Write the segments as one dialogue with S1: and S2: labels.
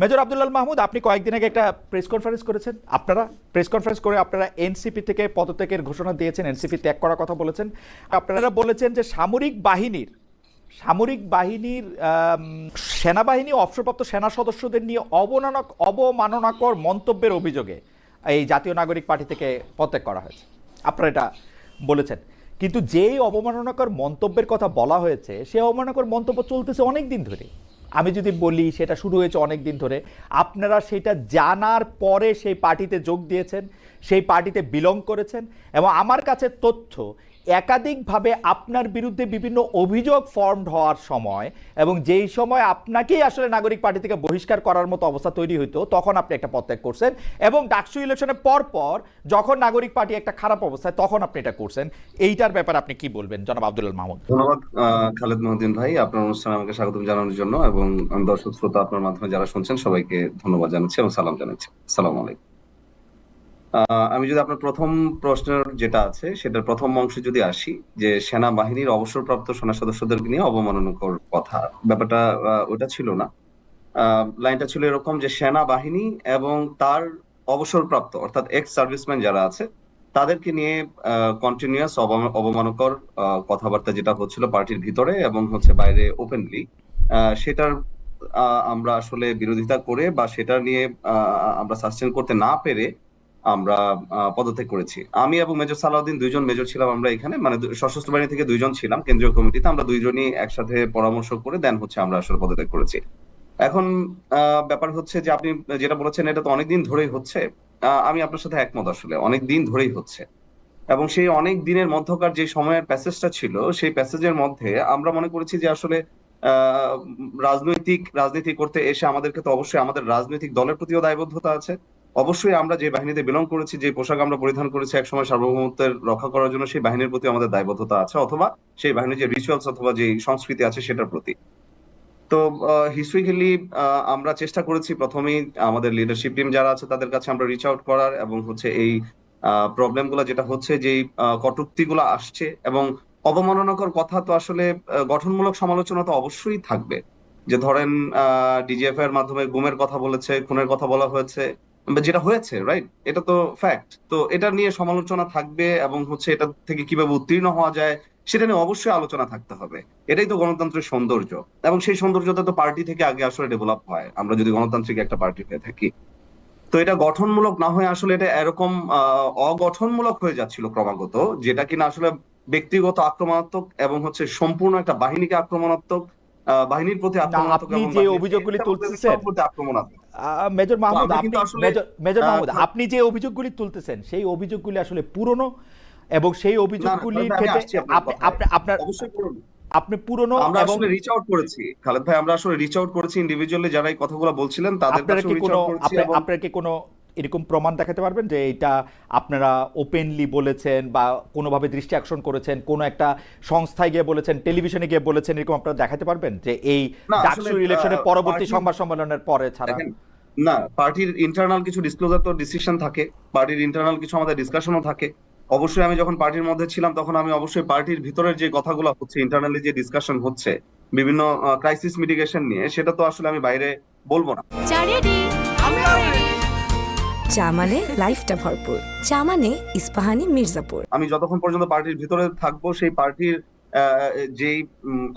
S1: Major আব্দুল্লাল Mahmud, আপনি কয়েকদিন আগে একটা প্রেস কনফারেন্স করেছেন। আপনারা প্রেস কনফারেন্স করে আপনারা এনসিপি থেকে পদত্যাগের ঘোষণা দিয়েছেন, এনসিপি ত্যাগ করার কথা বলেছেন। আপনারা বলেছেন যে সামরিক বাহিনীর সামরিক বাহিনীর সেনাবাহিনী, অবসরপ্রাপ্ত সেনা সদস্যদের নিয়ে অবমানক, অবমাননাকর মন্তব্যের অভিযোগে এই জাতীয় নাগরিক পার্টি থেকে পদত্যাগ করা হয়েছে। আপনারা এটা বলেছেন। কিন্তু যেই অবমাননাকর মন্তব্যের কথা বলা হয়েছে, সেই অবমাননাকর মন্তব্য চলতেছে অনেক দিন ধরে। আমি যদি বলি, সেটা শুরু হয়েছে অনেক দিন ধরে। আপনারা সেটা জানার পরে সেই পার্টিতে যোগ দিয়েছেন, সেই পার্টিতে বিলং করেছেন এবং আমার কাছে তথ্য একাধিকভাবে আপনার বিরুদ্ধে বিভিন্ন অভিযোগ ফর্মড হওয়ার সময় এবং যেই সময় আপনাকেই আসলে নাগরিক পার্টি থেকে বহিষ্কার করার মতো অবস্থা তৈরি হইতো, তখন আপনি একটা পদত্যাগ করছেন এবং ডাকসু ইলেকশনের পর পর যখন নাগরিক পার্টি একটা খারাপ অবস্থায়, তখন আপনি এটা করছেন। এইটার ব্যাপারে আপনি কি বলবেন, জনাব আব্দুল মাহমুদ?
S2: ধন্যবাদ খালেদ মহদিন ভাই। আপনার অনুষ্ঠানে আমাকে স্বাগত জানানোর জন্য এবং দর্শক, শ্রোতা আপনার মাধ্যমে যারা শুনছেন সবাইকে ধন্যবাদ জানাচ্ছি এবং সালাম জানাচ্ছি। সালাম আলাইকুম। আমি যদি আপনার প্রথম প্রশ্নের যেটা আছে, সেটার প্রথম অংশে যদি আসি, যে সেনাবাহিনীর অবসরপ্রাপ্ত সেনা সদস্যদেরকে নিয়ে অবমাননাকর কথা, ব্যাপারটা ওটা ছিল না। লাইনটা ছিল এরকম যে সেনাবাহিনী এবং তার অবসরপ্রাপ্ত, অর্থাৎ এক্স সার্ভিসম্যান যারা আছে, তাদেরকে নিয়ে কন্টিনিউয়াস অবমানকর কথাবার্তা যেটা হচ্ছিল পার্টির ভিতরে এবং হচ্ছে বাইরে ওপেনলি সেটার আমরা আসলে বিরোধিতা করে বা সেটা নিয়ে আমরা সাস্টেন করতে না পেরে আমরা পদত্যাগ করেছি। আমি এবং মেজর সালাউদ্দিন দুইজন মেজর ছিলাম আমরা এখানে মানে সশস্ত্র বাহিনী থেকে দুইজন ছিলাম, কেন্দ্রীয় কমিটিতে আমরা দুইজনই একসাথে পরামর্শ করে দেন হচ্ছে আমরা আসলে পদত্যাগ করেছি। এখন ব্যাপার হচ্ছে যে আপনি যেটা বলেছেন এটা তো অনেকদিন ধরেই হচ্ছে আমি আপনার সাথে একমত আসলে অনেক দিন ধরেই হচ্ছে। এবং সেই অনেক দিনের মধ্যকার যে সময়ের প্যাসেজটা ছিল, সেই প্যাসেজের মধ্যে আমরা মনে করেছি যে আসলে রাজনৈতিক, রাজনীতি করতে এসে আমাদেরকে তো অবশ্যই আমাদের রাজনৈতিক দলের প্রতিও দায়বদ্ধতা আছে। অবশ্যই আমরা যে বাহিনীতে বিলং করেছি, যে পোশাক আমরা পরিধান করেছি একসময় সার্বভৌমত্বের রক্ষা করার জন্য, সেই বাহিনীর প্রতি আমাদের দায়বদ্ধতা আছে, অথবা সেই বাহিনীর যে রিচুয়ালস অথবা যে সংস্কৃতি আছে, সেটার প্রতি। তো হিস্ট্রিক্যালি আমরা চেষ্টা করেছি প্রথমেই আমাদের লিডারশিপ টিম যারা আছে, তাদের কাছে আমরা রিচ আউট করার এবং হচ্ছে এই প্রবলেমগুলো যেটা হচ্ছে যে কটূক্তি গুলো আসছে এবং অবমাননাকর কথা তো আসলে গঠনমূলক সমালোচনা তো অবশ্যই থাকবে। যে ধরেন ডিজিএফ এর মাধ্যমে গুমের কথা বলেছে, খুনের কথা বলা হয়েছে যেটা হয়েছে রাইট এটা তো ফ্যাক্ট তো এটা নিয়ে সমালোচনা থাকবে এবং হচ্ছে এটা থেকে কীভাবে উত্তীর্ণ হওয়া যায় সেটা নিয়ে অবশ্যই আলোচনা থাকতে হবে। এটাই তো গণতন্ত্রের সৌন্দর্য। এবং সেই সৌন্দর্যটা তো পার্টি থেকে আগে আসলে ডেভেলপ হয়। আমরা যদি গণতান্ত্রিক একটা পার্টি হয়ে থাকি। তো এটা গঠনমূলক না হয়ে আসলে এটা এরকম আহ, অগঠনমূলক হয়ে যাচ্ছিল ক্রমাগত যেটা কিনা আসলে ব্যক্তিগত আক্রমণাত্মক এবং হচ্ছে সম্পূর্ণ একটা বাহিনীকে আক্রমণাত্মক আহ, বাহিনীর প্রতি আক্রমণাত্মক এবং
S1: অভিযোগগুলি তুলতেছেন,
S2: আক্রমণাত্মক।
S1: মেজর মাহমুদ মেজর মাহমুদ আপনি যে অভিযোগগুলি তুলতেছেন সেই অভিযোগগুলি আসলে পুরনো এবং সেই অভিযোগগুলির
S2: আমি আপনার
S1: আপনি আপনার
S2: অবশ্যই করুন।
S1: আপনি পুরনো
S2: আমরা আসলে রিচ আউট করেছি। খালেদ ভাই আমরা আসলে রিচ আউট করেছি ইন্ডিভিজুয়ালি যারা এই কথাগুলো বলছিলেন তাদের কাছে রিচ আউট করেছি
S1: আপনারা কি কোনো এরকম প্রমাণ দেখাতে পারবেন যে এটা আপনারা ওপেনলি বলেছেন বা কোনোভাবে দৃষ্টি আকর্ষণ করেছেন? কোনো একটা সংস্থায় গিয়ে বলেছেন টেলিভিশনে গিয়ে বলেছেন এরকম আপনারা দেখাতে পারবেন? যে এই
S2: না,
S1: ডাকসু ইলেকশনের পরবর্তী সংবাদ সম্মেলনের পরে ছাড়া।
S2: না পার্টির ইন্টারনাল কিছু ডিসক্লোজার তো ডিসিশন থাকে পার্টির ইন্টারনাল কিছু আমাদের ডিসকাশনও থাকে। অবশ্যই আমি যখন পার্টির মধ্যে ছিলাম তখন আমি অবশ্যই পার্টির ভিতরের যে কথাগুলো হচ্ছে ইন্টারনালি যে ডিসকাশন হচ্ছে বিভিন্ন ক্রাইসিস মিটিগেশন নিয়ে সেটা তো আসলে আমি বাইরে বলব না।
S3: চা
S4: মানে লাইফটা ভরপুর। চা মানে ইস্পাহানি মির্জাপুর।
S2: আমি যতক্ষণ পর্যন্ত পার্টির ভিতরে থাকব সেই পার্টির যেই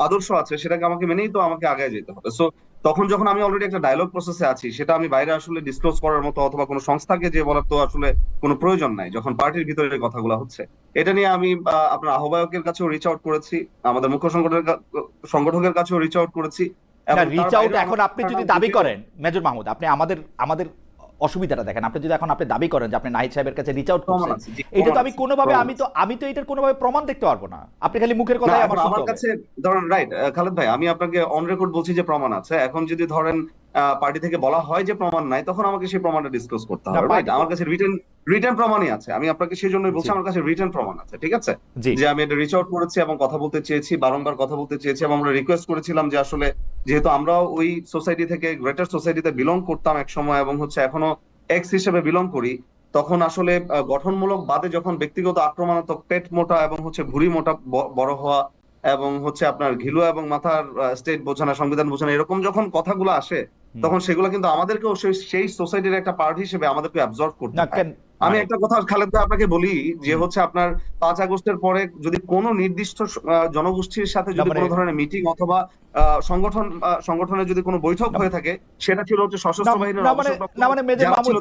S2: আদর্শ আছে সেটাকে আমাকে মেনেই তো আমাকে আগায় যেতে হবে। সো তখন যখন আমি অলরেডি একটা ডায়লগ প্রসেসে আছি সেটা আমি বাইরে আসলে ডিসক্লোজ করার মতো অথবা কোনো সংস্থাকে যে বলার তো আসলে কোনো প্রয়োজন নাই যখন পার্টির ভিতরে কথাগুলো হচ্ছে। এটা নিয়ে আমি আপনার আহ্বায়কের কাছেও রিচ আউট করেছি আমাদের মুখ্য সংগঠনের সংগঠকের কাছেও রিচ আউট করেছি।
S1: রিচ আউট এখন আপনি যদি দাবি করেন মেজর মাহমুদ আপনি আমাদের আমাদের অসুবিধাটা দেখেন। আপনি যদি এখন আপনি দাবি করেন যে আপনি নাহিদ সাহেবের কাছে রিচ আউট করছেন এটা তো আমি কোনোভাবে আমি তো আমি তো এটার কোনোভাবে প্রমাণ দেখতে পারব না। আপনি খালি মুখের কথাই আমার
S2: আমার কাছে ধরেন রাইট খালেদ ভাই আমি আপনাকে অন রেকর্ড বলছি যে প্রমাণ আছে। এখন যদি ধরেন পার্টি থেকে বলা হয় যে প্রমাণ নাই তখন আমাকে সেই প্রমাণটা ডিসক্লোজ করতে হবে রাইট আমার কাছে রিটেন রিটেন প্রমাণই আছে। আমি আপনাকে সেই জন্যই বলছি আমার কাছে রিটেন প্রমাণ আছে ঠিক আছে? যে আমি এটা রিচ আউট করেছি এবং কথা বলতে চেয়েছি বারংবার কথা বলতে চেয়েছি এবং আমরা রিকোয়েস্ট করেছিলাম যে আসলে যেহেতু আমরাও ওই সোসাইটি থেকে গ্রেটার সোসাইটিতে বিলং করতাম এক সময় এবং হচ্ছে এখনও এক্স হিসেবে বিলং করি তখন আসলে গঠনমূলক বাদে যখন ব্যক্তিগত আক্রমণাত্মক পেট মোটা এবং হচ্ছে ভুঁড়ি মোটা বড় হওয়া এবং হচ্ছে আপনার ঘিলু এবং মাথার স্টেট বোঝানো সংবিধান বোঝানো এরকম যখন কথাগুলো আসে তখন সেগুলো কিন্তু আমাদেরকেও সেই- সেই সোসাইটির একটা পার্ট হিসেবে আমাদেরকে অ্যাবজর্ব করতে হয়। আমি একটা কথা খালেদ ভাই আপনাকে বলি যে হচ্ছে আপনার পাঁচ আগস্টের পরে যদি কোনো নির্দিষ্ট জনগোষ্ঠীর সাথে যদি
S1: মানে-
S2: কোনো ধরনের মিটিং অথবা সংগঠন সংগঠনের যদি কোনো বৈঠক হয়ে থাকে সেটা ছিল হচ্ছে সশস্ত্র বাহিনীর
S1: না মানে মানে মেজর মাহমুদ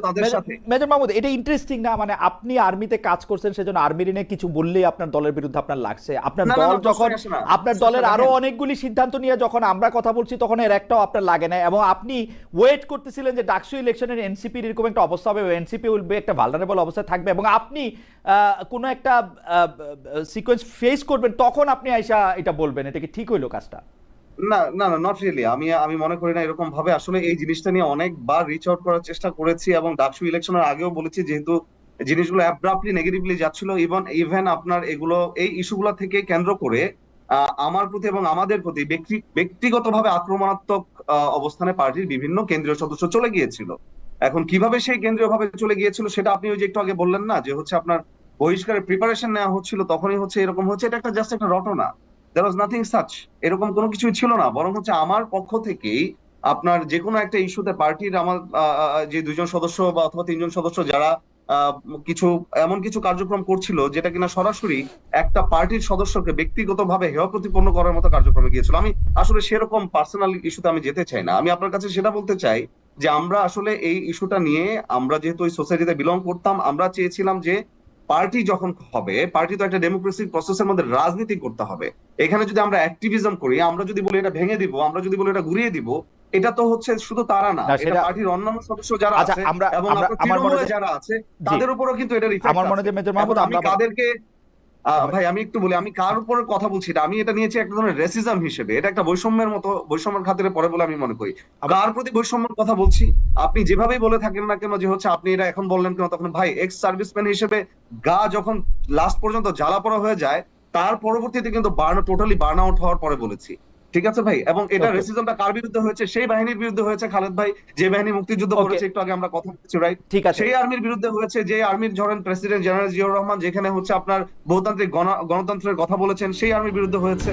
S1: মেজর- মাহমুদ এটা ইন্টারেস্টিং না মানে আপনি আর্মিতে কাজ করছেন সেজন্য আর্মির নিয়ে কিছু বললেই আপনার দলের বিরুদ্ধে আপনার লাগছে। আপনার দল যখন। আপনার দলের
S2: আরও
S1: অনেকগুলি সিদ্ধান্ত নিয়ে যখন আমরা কথা বলছি তখন এর একটাও আপনার লাগে না। এবং আপনি ওয়েট করতেছিলেন যে ডাকসু ইলেকশনের এনসিপির এরকম একটা অবস্থা হবে এনসিপি উইল বি একটা ভালনারেবল অবস্থায় থাকবে এবং আপনি কোনো একটা সিকোয়েন্স ফেস করবেন, তখন আপনি আইসা এটা বলবেন। এটা কি ঠিক হইল কাজটা?
S2: না না নট রিয়েলি আমি আমি মনে করি না এরকম ভাবে আসলে এই জিনিসটা নিয়ে অনেকবার রিচ আউট করার চেষ্টা করেছি এবং ডাকসু ইলেকশনের আগেও বলেছি, যেহেতু জিনিসগুলো অ্যাব্রাপ্টলি নেগেটিভলি যাচ্ছিল ইভেন ইভেন আপনার এগুলো, এই ইস্যুগুলো থেকে কেন্দ্র করে আমার প্রতি এবং আমাদের প্রতি ব্যক্তি, ব্যক্তিগতভাবে আক্রমণাত্মক অবস্থানে পার্টির বিভিন্ন কেন্দ্রীয় সদস্য চলে গিয়েছিল। এখন কীভাবে সেই কেন্দ্রীয় ভাবে চলে গিয়েছিল সেটা আপনি ওই যে একটু আগে বললেন না, যে হচ্ছে আপনার বহিষ্কারের প্রিপারেশন নেওয়া হচ্ছিল, তখনই হচ্ছে এরকম হচ্ছে, এটা একটা জাস্ট একটা রটনা। দেয়ার ওয়াজ নাথিং সাচ এরকম কোনো কিছুই ছিল না। বরং হচ্ছে আমার পক্ষ থেকেই আপনার যে কোনো একটা ইস্যুতে পার্টির আমার যে দুজন সদস্য বা অথবা তিনজন সদস্য যারা কিছু, এমন কিছু কার্যক্রম করছিল যেটা কিনা সরাসরি একটা পার্টির সদস্যকে ব্যক্তিগতভাবে হেয় প্রতিপন্ন করার মতো কার্যক্রমে গিয়েছিল। আমি আসলে সেরকম পার্সোনাল ইস্যুতে আমি যেতে চাই না। আমি আপনার কাছে সেটা বলতে চাই যে আমরা আসলে এই ইস্যুটা নিয়ে আমরা যেহেতু ওই সোসাইটিতে বিলং করতাম আমরা চেয়েছিলাম যে পার্টি যখন হবে পার্টি তো একটা ডেমোক্রেসিক প্রসেসের মধ্যে রাজনীতি করতে হবে এখানে যদি আমরা অ্যাক্টিভিজম করি আমরা যদি বলি এটা ভেঙে দিব আমরা যদি বলি এটা ঘুরিয়ে দিব এটা তো হচ্ছে শুধু তারা না এটা পার্টির অন্যান্য সদস্য যারা
S1: আচ্ছা,
S2: আছে এবং
S1: আমরা- আমার মনে
S2: যারা আছে তাদের উপরও কিন্তু এটা
S1: আমার মনে। হয় মেজর মাহমুদ আমরা
S2: কাদেরকে আহ, ভাই আমি একটু বলি আমি কার উপর কথা বলছি এটা? আমি এটা নিয়েছি একটা ধরনের রেসিজম হিসেবে। এটা একটা বৈষম্যের মতো বৈষম্যের খাতিরে পরে বলে আমি মনে করি। কার প্রতি বৈষম্যের কথা বলছি? আপনি যেভাবেই বলে থাকেন না কেন যে হচ্ছে আপনি এটা এখন বললেন কেন তখন ভাই এক্স সার্ভিসম্যান হিসেবে গা যখন লাস্ট পর্যন্ত জ্বালা পড়া হয়ে যায় তার পরবর্তীতে কিন্তু বার্ন টোটালি বার্ন আউট হওয়ার পরে বলেছি। ঠিক আছে ভাই? এবং এটা. রেসিজমটা কার বিরুদ্ধে হয়েছে? সেই বাহিনীর বিরুদ্ধে হয়েছে খালেদ ভাই। যে বাহিনী মুক্তিযুদ্ধ. করেছে একটু আগে আমরা কথা বলছি রাইট
S1: ঠিক আছে।
S2: সেই আর্মির বিরুদ্ধে হয়েছে যে আর্মির ধরেন প্রেসিডেন্ট জেনারেল জিয়াউর রহমান যেখানে হচ্ছে আপনার বহুতান্ত্রিক গণ- গণতন্ত্রের কথা বলেছেন সেই আর্মির বিরুদ্ধে হয়েছে।